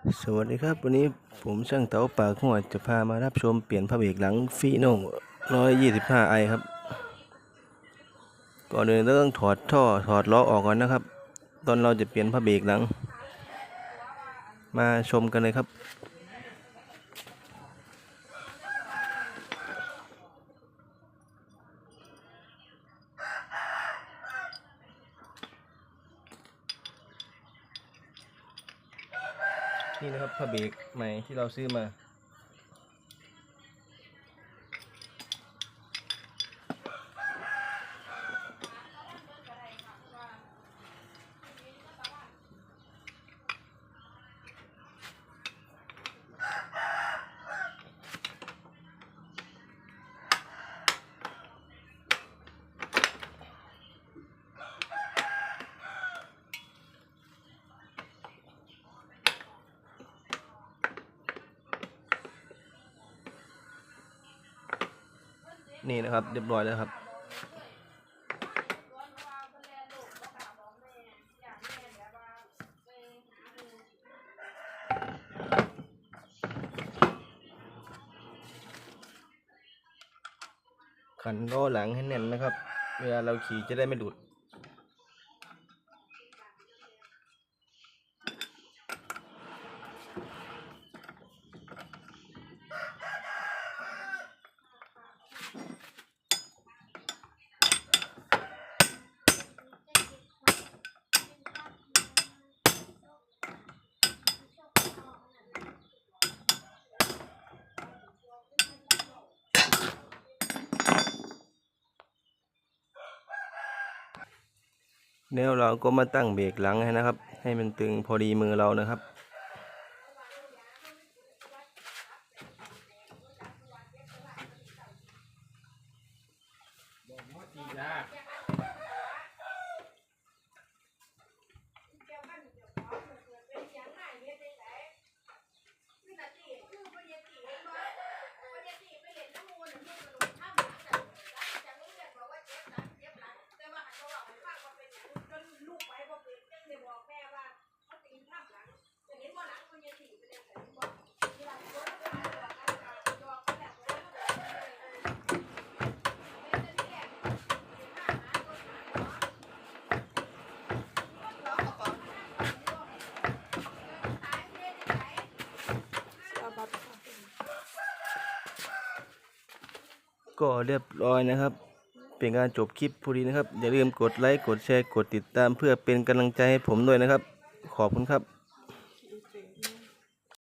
สวัสดีครับ วันนี้ผมช่างเต๋าปากหัวจะพามารับชมเปลี่ยนพระเบรกหลังฟีโน่125ไอครับ ก่อนอื่นเราต้องถอดท่อถอดล้อออกก่อนนะครับ ตอนเราจะเปลี่ยนพระเบรกหลัง มาชมกันเลยครับ นี่นะครับผ้าเบรกใหม่ที่เราซื้อมา นี่นะครับ เรียบร้อยแล้วครับขันล้อหลังให้แน่นนะครับ เวลาเราขี่จะได้ไม่หลุด แล้วเราก็มาตั้งเบรกหลังให้นะครับ ให้มันตึงพอดีมือเรานะครับ ก็เรียบร้อยนะครับ เป็นการจบคลิปพอดีนะครับ อย่าลืมกดไลค์กดแชร์กดติดตามเพื่อเป็นกำลังใจให้ผมด้วยนะครับ ขอบคุณครับ